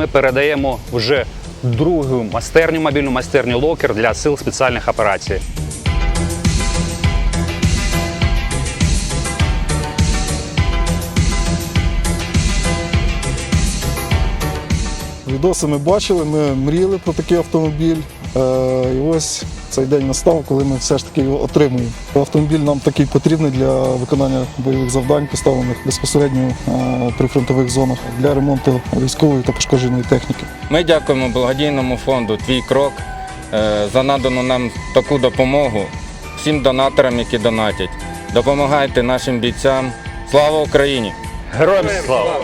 Ми передаємо вже другу майстерню, мобільну майстерню локер для сил спеціальних операцій. Відоси ми бачили, ми мріяли про такий автомобіль. Е, І ось цей день настав, коли ми все ж таки його отримуємо. Автомобіль нам такий потрібний для виконання бойових завдань, поставлених безпосередньо е, при фронтових зонах для ремонту військової та пошкодженої техніки. Ми дякуємо благодійному фонду Твій крок е, за надану нам таку допомогу всім донаторам, які донатять. Допомагайте нашим бійцям. Слава Україні! Героям слава!